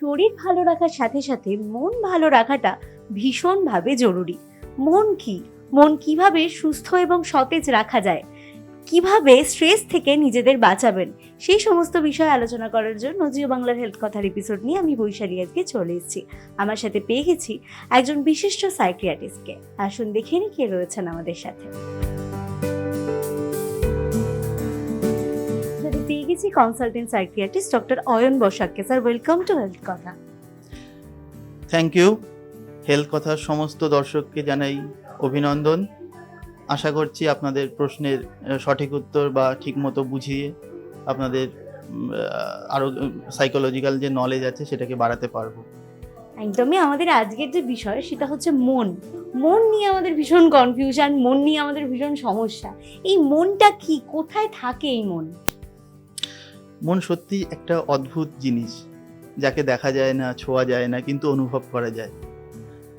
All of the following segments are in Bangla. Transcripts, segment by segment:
শরীর ভালো রাখার সাথে সাথে মন ভালো রাখাটা ভীষণভাবে জরুরি। মন কি? মন কীভাবে সুস্থ এবং সতেজ রাখা যায়? কীভাবে স্ট্রেস থেকে নিজেদের বাঁচাবেন? সেই সমস্ত বিষয় আলোচনা করার জন্য জিও বাংলার হেলথ কথার এপিসোড নিয়ে আমি বৈশালী আজকে চলে এসেছি। আমার সাথে পেয়ে গেছি একজন বিশিষ্ট সাইকিয়াট্রিস্টকে আসুন দেখে নি কে রয়েছেন আমাদের সাথে। গেছি কনসালটেন্ট সাইকিয়াট্রিস্ট ডক্টর অয়ন বসাককে। স্যার ওয়েলকাম টু হেলথ কথা থ্যাংক ইউ হেলথ কথার সমস্ত দর্শককে জানাই অভিনন্দন। আশা করছি আপনাদের প্রশ্নের সঠিক উত্তর বা ঠিকমতো বুঝিয়ে আপনাদের আরও সাইকোলজিক্যাল যে নলেজ আছে সেটাকে বাড়াতে পারব। একদমই আমাদের আজকের যে বিষয় সেটা হচ্ছে মন। মন নিয়ে আমাদের ভীষণ কনফিউশন মন নিয়ে আমাদের ভীষণ সমস্যা। এই মনটা কি? কোথায় থাকে এই মন? মন সত্যি একটা অদ্ভুত জিনিস যাকে দেখা যায় না, ছোঁয়া যায় না, কিন্তু অনুভব করা যায়।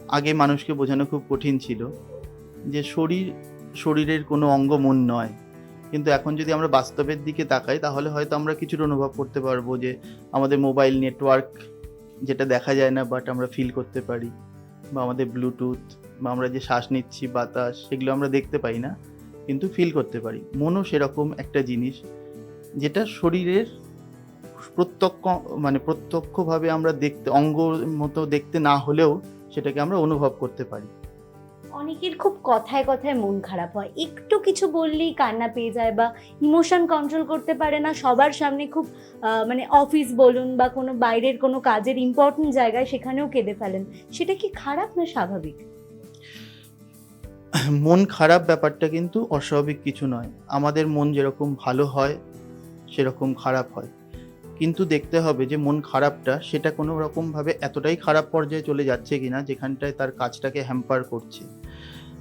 আগে মানুষকে বোঝানো খুব কঠিন ছিল যে শরীর, শরীরের কোনো অঙ্গ মন নয়। কিন্তু এখন যদি আমরা বাস্তবের দিকে তাকাই, তাহলে হয়তো আমরা কিছুটা অনুভব করতে পারব যে আমাদের মোবাইল নেটওয়ার্ক যেটা দেখা যায় না বাট আমরা ফিল করতে পারি। বা আমাদের ব্লুটুথ, বা আমরা যে শ্বাস নিচ্ছি, বাতাস, সেগুলো আমরা দেখতে পাই না, কিন্তু ফিল করতে পারি। মনও সেরকম একটা জিনিস যেটা শরীরের প্রত্যক্ষ মানে প্রত্যক্ষভাবে আমরা দেখতে অঙ্গ মতো দেখতে না হলেও সেটাকে আমরা অনুভব করতে পারি। অনেকের খুব কথায় কথায় মন খারাপ হয়। একটু কিছু বললেই কান্না পেয়ে যায় বা ইমোশন কন্ট্রোল করতে পারে না। সবার সামনে খুব মানে অফিস বলুন বা কোনো বাইরের কোনো কাজের ইম্পর্টেন্ট জায়গায় সেখানেও কেঁদে ফেলেন। সেটা কি খারাপ না স্বাভাবিক? মন খারাপ ব্যাপারটা কিন্তু অস্বাভাবিক কিছু নয়। আমাদের মন যেরকম ভালো হয় সেরকম খারাপ হয়। কিন্তু দেখতে হবে যে মন খারাপটা সেটা কোনো রকমভাবে এতটাই খারাপ পর্যায়ে চলে যাচ্ছে কিনা যেখানটায় তার কাজটাকে হ্যাম্পার করছে।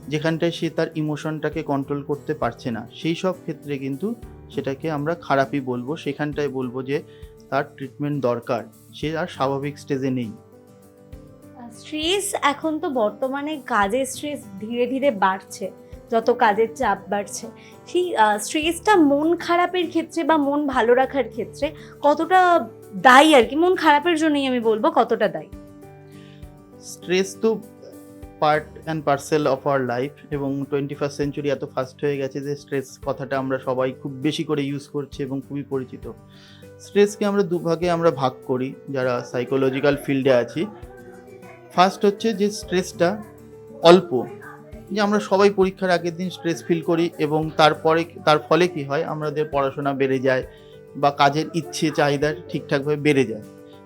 যেখানটায় সে তার ইমোশনটাকে কন্ট্রোল করতে পারছে না। সেই সব ক্ষেত্রে কিন্তু সেটাকে আমরা খারাপই বলব। সেখানটায় বলব যে তার ট্রিটমেন্ট দরকার। সে আর স্বাভাবিক স্টেজে নেই। স্ট্রেস এখন তো বর্তমানে কাজের স্ট্রেস ধীরে ধীরে বাড়ছে। যত কাজের চাপ বাড়ছে। সেই স্ট্রেসটা মন খারাপের ক্ষেত্রে বা মন ভালো রাখার ক্ষেত্রে কতটা দায়ী আর কি? মন খারাপের জন্যই আমি বলব কতটা দায়ী। স্ট্রেস তো part and parcel of our life এবং টোয়েন্টি ফার্স্ট সেঞ্চুরি এত ফাস্ট হয়ে গেছে যে স্ট্রেস কথাটা আমরা সবাই খুব বেশি করে ইউজ করছি এবং খুবই পরিচিত। স্ট্রেসকে আমরা দুভাগে আমরা ভাগ করি, যারা সাইকোলজিক্যাল ফিল্ডে আছি। ফার্স্ট হচ্ছে যে স্ট্রেসটা অল্প যে আমরা সবাই পরীক্ষার আগের দিন স্ট্রেস ফিল করি এবং তারপরে তার ফলে কি হয়? আমাদের পড়াশোনা বেড়ে যায় বা কাজের ইচ্ছে, চাহিদা ঠিকঠাকভাবে বেড়ে যায়।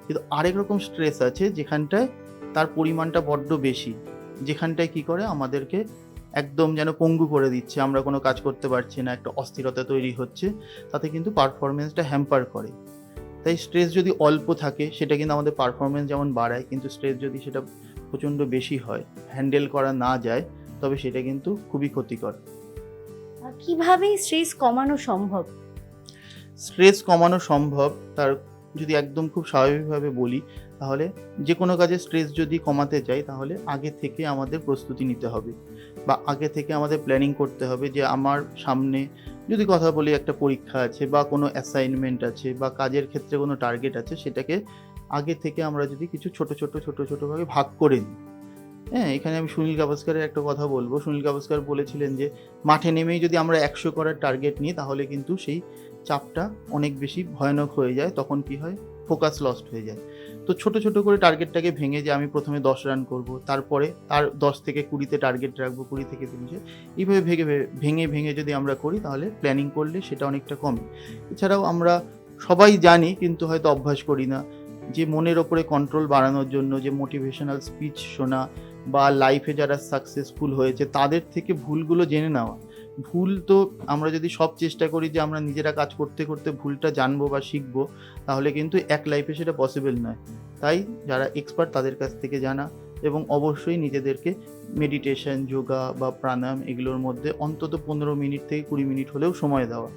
কিন্তু আরেক রকম স্ট্রেস আছে যেখানটায় তার পরিমাণটা বড্ড বেশি। যেখানটায় কি করে? আমাদেরকে একদম যেন পঙ্গু করে দিচ্ছে। আমরা কোনো কাজ করতে পারছি না, একটা অস্থিরতা তৈরি হচ্ছে। তাতে কিন্তু পারফরমেন্সটা হ্যাম্পার করে। তাই স্ট্রেস যদি অল্প থাকে, সেটা কিন্তু আমাদের পারফরমেন্স যেমন বাড়ায়, কিন্তু স্ট্রেস যদি সেটা প্রচণ্ড বেশি হয় হ্যান্ডেল করা না যায় তবে সেটা কিন্তু খুবই ক্ষতিকর। কীভাবে স্ট্রেস কমানো সম্ভব? স্ট্রেস কমানো সম্ভব তার যদি একদম খুব স্বাভাবিকভাবে বলি তাহলে যে কোনো কাজে স্ট্রেস যদি কমাতে চাই তাহলে আগে থেকে আমাদের প্রস্তুতি নিতে হবে। বা আগে থেকে আমাদের প্ল্যানিং করতে হবে যে আমার সামনে যদি কথা বলি একটা পরীক্ষা আছে বা কোনো অ্যাসাইনমেন্ট আছে বা কাজের ক্ষেত্রে কোনো টার্গেট আছে সেটাকে আগে থেকে আমরা যদি কিছু ছোট ছোট ছোট ছোটোভাবে ভাগ করে নিই। হ্যাঁ এখানে আমি সুনীল গাভাস্কারের একটা কথা বলব। সুনীল গাভাস্কার বলেছিলেন যে, মাঠে নেমেই যদি আমরা একশো করার টার্গেট নিই, তাহলে কিন্তু সেই চাপটা অনেক বেশি ভয়ানক হয়ে যায়। তখন কি হয়? ফোকাস লস্ট হয়ে যায়। তো ছোট ছোট করে টার্গেটটাকে ভেঙে যে, আমি প্রথমে দশ রান করব, তারপরে তার দশ থেকে কুড়িতে টার্গেট রাখব, কুড়ি থেকে তিরিশে, এইভাবে ভেঙে ভেঙে ভেঙে যদি আমরা করি, তাহলে প্ল্যানিং করলে সেটা অনেকটা কমে। এছাড়াও আমরা সবাই জানি, কিন্তু হয়তো অভ্যাস করি না, যে, মনের ওপরে কন্ট্রোল বাড়ানোর জন্য যে মোটিভেশনাল স্পিচ শোনা বা লাইফে যারা সাকসেসফুল হয়েছে, তাদের থেকে ভুলগুলো জেনে নেওয়া। ভুল তো আমরা যদি সব চেষ্টা করি যে আমরা নিজেরা কাজ করতে করতে ভুলটা জানব বা শিখব, তাহলে কিন্তু এক লাইফে সেটা পসিবল নয়। তাই যারা এক্সপার্ট তাদের কাছ থেকে জানা এবং অবশ্যই নিজেদেরকে মেডিটেশন যোগা বা প্রাণায়াম এগুলোর মধ্যে অন্তত পনেরো মিনিট থেকে কুড়ি মিনিট হলেও সময় দেওয়া।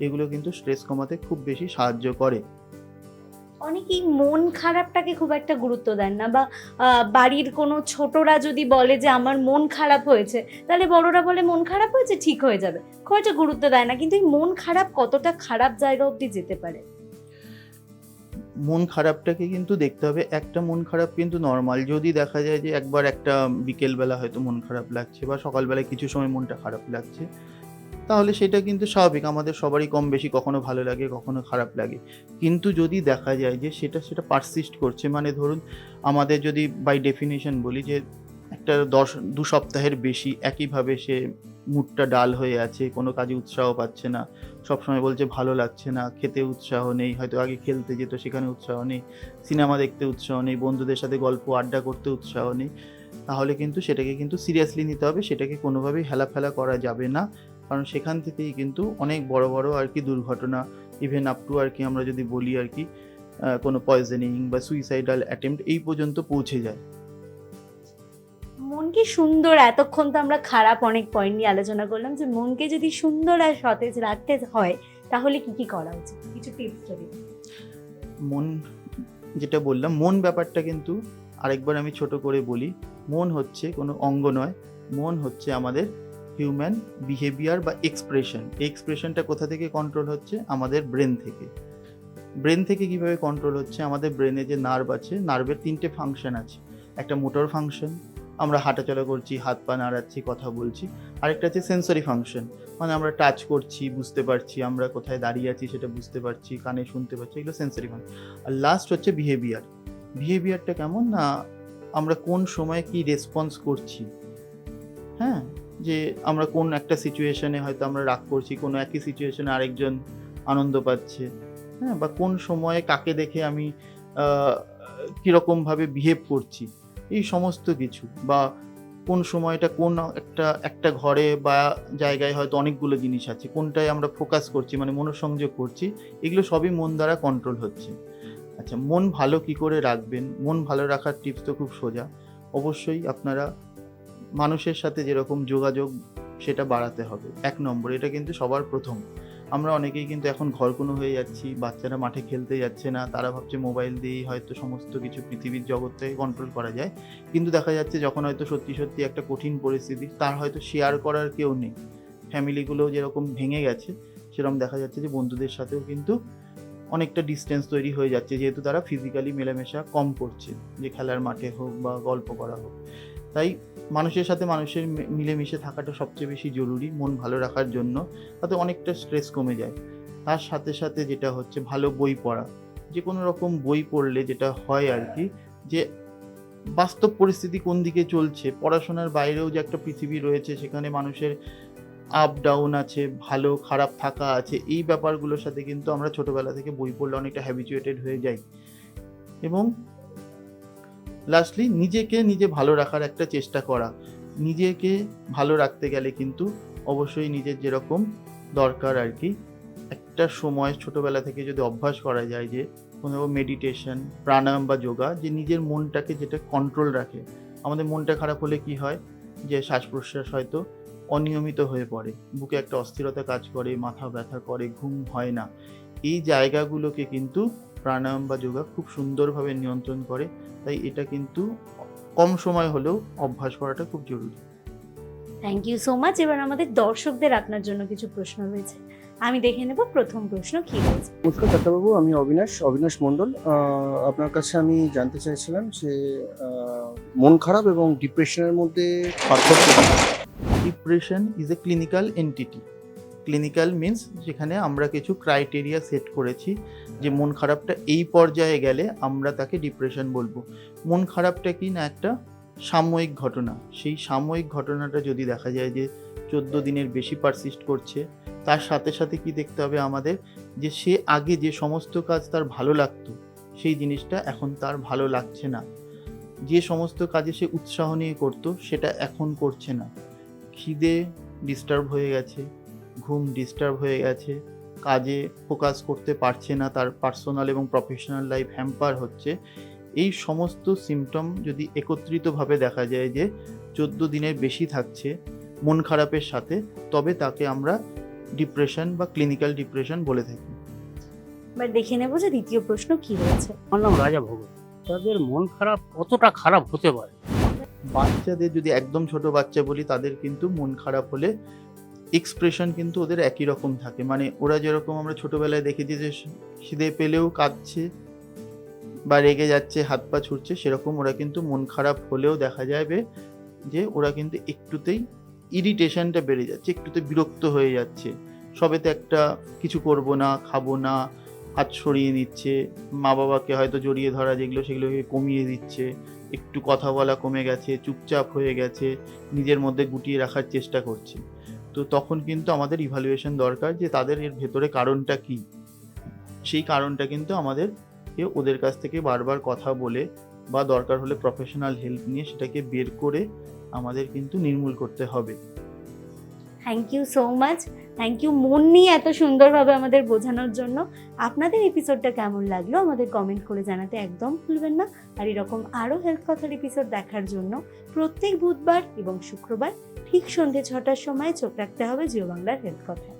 এগুলো কিন্তু স্ট্রেস কমাতে খুব বেশি সাহায্য করে। অনেকেই মন খারাপটাকে খুব একটা গুরুত্ব দেন না বা বাড়ির কোনো ছোটরা যদি বলে যে আমার মন খারাপ হয়েছে, তাহলে বড়রা বলে মন খারাপ হয়েছে, ঠিক হয়ে যাবে। খুব একটা গুরুত্ব দেয় না, কিন্তু এই মন খারাপ কতটা খারাপ জায়গা অবধি যেতে পারে? মন খারাপটাকে কিন্তু দেখতে হবে, একটা মন খারাপ কিন্তু নর্মাল যদি দেখা যায় যে একবার একটা বিকেলবেলা হয়তো মন খারাপ লাগছে বা সকালবেলায় কিছু সময় মনটা খারাপ লাগছে তাহলে সেটা কিন্তু স্বাভাবিক। আমাদের সবারই কম বেশি কখনো ভালো লাগে, কখনো খারাপ লাগে। কিন্তু যদি দেখা যায় যে সেটা সেটা পারসিস্ট করছে মানে ধরুন আমাদের যদি বাই ডেফিনেশন বলি যে একটা দশ, দু সপ্তাহের বেশি একইভাবে সে মুডটা ডাল হয়ে আছে, কোনো কাজে উৎসাহ পাচ্ছে না, সবসময় বলছে ভালো লাগছে না, খেতে উৎসাহ নেই, হয়তো আগে খেলতে যেত, সেখানে উৎসাহ নেই, সিনেমা দেখতে উৎসাহ নেই, বন্ধুদের সাথে গল্প, আড্ডা করতে উৎসাহ নেই, তাহলে কিন্তু সেটাকে কিন্তু সিরিয়াসলি নিতে হবে, সেটাকে কোনোভাবেই হেলাফেলা করা যাবে না। কারণ সেখান থেকেই কিন্তু অনেক বড় বড় আর কি দুর্ঘটনা ইভেন আপ টু আর কি আমরা যদি বলি আর কি কোনো পয়জনিং বা সুইসাইডাল অ্যাটেম্প্ট এই পর্যন্ত পৌঁছে যায়। মনকে সুন্দর? এতক্ষণ তো আমরা খারাপ অনেক পয়েন্ট নিয়ে আলোচনা করলাম যে মনকে যদি সুন্দর আর সতেজ রাখতে হয় তাহলে কি কি করা উচিত? কিছু টিপস যদি মন যেটা বললাম মন ব্যাপারটা কিন্তু আরেকবার আমি ছোট করে বলি মন হচ্ছে কোনো অঙ্গ নয় মন হচ্ছে আমাদের হিউম্যান বিহেভিয়ার বা এক্সপ্রেশন এই এক্সপ্রেশনটা কোথা থেকে কন্ট্রোল হচ্ছে? আমাদের ব্রেন থেকে। ব্রেন থেকে কীভাবে কন্ট্রোল হচ্ছে? আমাদের ব্রেনে যে নার্ভ আছে নার্ভের তিনটে ফাংশন আছে। একটা মোটর ফাংশন আমরা হাঁটাচলা করছি, হাত পা নাড়াচ্ছি, কথা বলছি। আরেকটা আছে সেন্সরি ফাংশন মানে আমরা টাচ করছি, বুঝতে পারছি, আমরা কোথায় দাঁড়িয়ে আছি সেটা বুঝতে পারছি, কানে শুনতে পারছি, এগুলো সেন্সরি ফাংশন আর লাস্ট হচ্ছে বিহেভিয়ার বিহেভিয়ারটা কেমন না, আমরা কোন সময় কি রেসপন্স করছি? হ্যাঁ? যে আমরা কোন একটা সিচুয়েশনে হয়তো আমরা রাগ করছি, কোনো একই সিচুয়েশনে আরেকজন আনন্দ পাচ্ছে। হ্যাঁ বা কোন সময়ে কাকে দেখে আমি কীরকমভাবে বিহেভ করছি, এই সমস্ত কিছু। বা কোন সময়টা কোন একটা একটা ঘরে বা জায়গায় হয়তো অনেকগুলো জিনিস আছে, কোনটায় আমরা ফোকাস করছি মানে মনোসংযোগ করছি, এগুলো সবই মন দ্বারা কন্ট্রোল হচ্ছে। আচ্ছা মন ভালো কি করে রাখবেন? মন ভালো রাখার টিপস তো খুব সোজা। অবশ্যই আপনারা মানুষের সাথে যেরকম যোগাযোগ, সেটা বাড়াতে হবে। এক নম্বর, এটা কিন্তু সবার প্রথম। আমরা অনেকেই কিন্তু এখন ঘরকুনো হয়ে যাচ্ছি, বাচ্চারা মাঠে খেলতে যাচ্ছে না, তারা ভাবছে মোবাইল দিয়েই হয়তো সমস্ত কিছু পৃথিবীর জগৎ থেকে কন্ট্রোল করা যায়। কিন্তু দেখা যাচ্ছে যখন হয়তো সত্যি সত্যি একটা কঠিন পরিস্থিতি, তার হয়তো শেয়ার করার কেউ নেই। ফ্যামিলিগুলো যেরকম ভেঙে গেছে, সেরকম দেখা যাচ্ছে যে বন্ধুদের সাথেও কিন্তু অনেকটা ডিস্টেন্স তৈরি হয়ে যাচ্ছে, যেহেতু তারা ফিজিক্যালি মেলামেশা কম করছে, যে খেলার মাঠে হোক বা গল্প করা হোক। তাই মানুষের সাথে মানুষের মিলেমিশে থাকাটা সবচেয়ে বেশি জরুরি মন ভালো রাখার জন্য। তাতে অনেকটা স্ট্রেস কমে যায়। তার সাথে সাথে যেটা হচ্ছে ভালো বই পড়া। যে কোনো রকম বই পড়লে যেটা হয় আর কি যে, বাস্তব পরিস্থিতি কোন দিকে চলছে, পড়াশোনার বাইরেও যে একটা পৃথিবী রয়েছে সেখানে মানুষের আপ ডাউন আছে, ভালো, খারাপ থাকা আছে, এই ব্যাপারগুলোর সাথে কিন্তু আমরা ছোটবেলা থেকে বই পড়লে অনেকটা হ্যাবিচুয়েটেড হয়ে যাই। এবং লাস্টলি নিজেকে নিজে ভালো রাখার একটা চেষ্টা করা। নিজেকে ভালো রাখতে গেলে কিন্তু অবশ্যই নিজের যেরকম দরকার আর কি, একটা সময় ছোটবেলা থেকে যদি অভ্যাস করা যায় যে, কোনো মেডিটেশন প্রাণায়াম বা যোগা যে নিজের মনটাকে যেটা কন্ট্রোল রাখে। আমাদের মনটা খারাপ হলে কি হয়? যে শ্বাস প্রশ্বাস হয়তো অনিয়মিত হয়ে পড়ে। বুকে একটা অস্থিরতা কাজ করে, মাথা ব্যথা করে, ঘুম হয় না। এই জায়গাগুলোকে কিন্তু প্রাণায়াম বা যোগা খুব সুন্দরভাবে নিয়ন্ত্রণ করে তাই এটা কিন্তু কম সময় হলেও অভ্যাস করাটা খুব জরুরি। থ্যাংক ইউ সো মাচ এবার আমাদের দর্শকদের আপনার জন্য কিছু প্রশ্ন রয়েছে। আমি দেখে নেব প্রথম প্রশ্ন কি রয়েছে। নমস্কার ডাক্তারবাবু আমি অবিনাশ অবিনাশ মণ্ডল। আপনার কাছে আমি জানতে চাইছিলাম যে মন খারাপ এবং ডিপ্রেশনের মধ্যে পার্থক্য কি? Depression is a clinical entity clinical means যেখানে আমরা কিছু ক্রাইটেরিয়া সেট করেছি যে মন খারাপটা এই পর্যায়ে গেলে আমরা তাকে ডিপ্রেশন বলব। মন খারাপটা কি না একটা সাময়িক ঘটনা। সেই সাময়িক ঘটনাটা যদি দেখা যায় যে চোদ্দ দিনের বেশি পারসিস্ট করছে, তার সাথে সাথে কি দেখতে হবে আমাদের? যে সে আগে যে সমস্ত কাজ তার ভালো লাগতো, সেই জিনিসটা এখন তার ভালো লাগছে না। যে সমস্ত কাজে সে উৎসাহ নিয়ে করতো, সেটা এখন করছে না। খিদে ডিস্টার্ব হয়ে গেছে ঘুম ডিস্টার্ব হয়ে গেছে কাজে ফোকাস করতে পারছে না তার পার্সোনাল এবং প্রফেশনাল লাইফ হ্যাম্পার হচ্ছে। এই সমস্ত সিমটম যদি একত্রিতভাবে দেখা যায় যে চোদ্দ দিনের বেশি থাকছে মন খারাপের সাথে তবে তাকে আমরা ডিপ্রেশন বা ক্লিনিক্যাল ডিপ্রেশন বলে থাকি। এবার দেখে নেব যে দ্বিতীয় প্রশ্ন কি রয়েছে আমার নাম রাজা ভগত তাদের মন খারাপ কতটা খারাপ হতে পারে? বাচ্চাদের যদি একদম ছোট বাচ্চা বলি তাদের কিন্তু মন খারাপ হলে এক্সপ্রেশন কিন্তু ওদের একই রকম থাকে। মানে ওরা যেরকম আমরা ছোটোবেলায় দেখেছি যে খিদে পেলেও কাঁদছে বা রেগে যাচ্ছে, হাত পা ছুটছে সেরকম ওরা কিন্তু মন খারাপ হলেও দেখা যাবে যে ওরা কিন্তু একটুতেই ইরিটেশনটা বেড়ে যাচ্ছে, একটুতে বিরক্ত হয়ে যাচ্ছে। সবেতে একটা কিছু করব না, খাব না, হাত সরিয়ে নিচ্ছে মা বাবাকে হয়তো জড়িয়ে ধরা যেগুলো, সেগুলোকে কমিয়ে দিচ্ছে, একটু কথা বলা কমে গেছে, চুপচাপ হয়ে গেছে, নিজের মধ্যে গুটিয়ে রাখার চেষ্টা করছে। তো তখন কিন্তু আমাদের ইভালুয়েশন দরকার যে তাদের এর ভেতরে কারণটা কি। সেই কারণটা কিন্তু আমাদের ওদের কাছ থেকে বারবার কথা বলে বা দরকার হলে প্রফেশনাল হেল্প নিয়ে সেটাকে বের করে আমাদের কিন্তু নির্মূল করতে হবে। Thank you so much thank you মন নিয়ে এত সুন্দরভাবে আমাদের বোঝানোর জন্য আপনাদের এপিসোডটা কেমন লাগল আমাদের কমেন্ট করে জানাতে একদম ভুলবেন না। আর এরকম আরও হেলথ কথার এপিসোড দেখার জন্য প্রত্যেক বুধবার এবং শুক্রবার ঠিক সন্ধ্যে ছটার সময় চোখ রাখতে হবে জিও বাংলার হেলথ কথায়।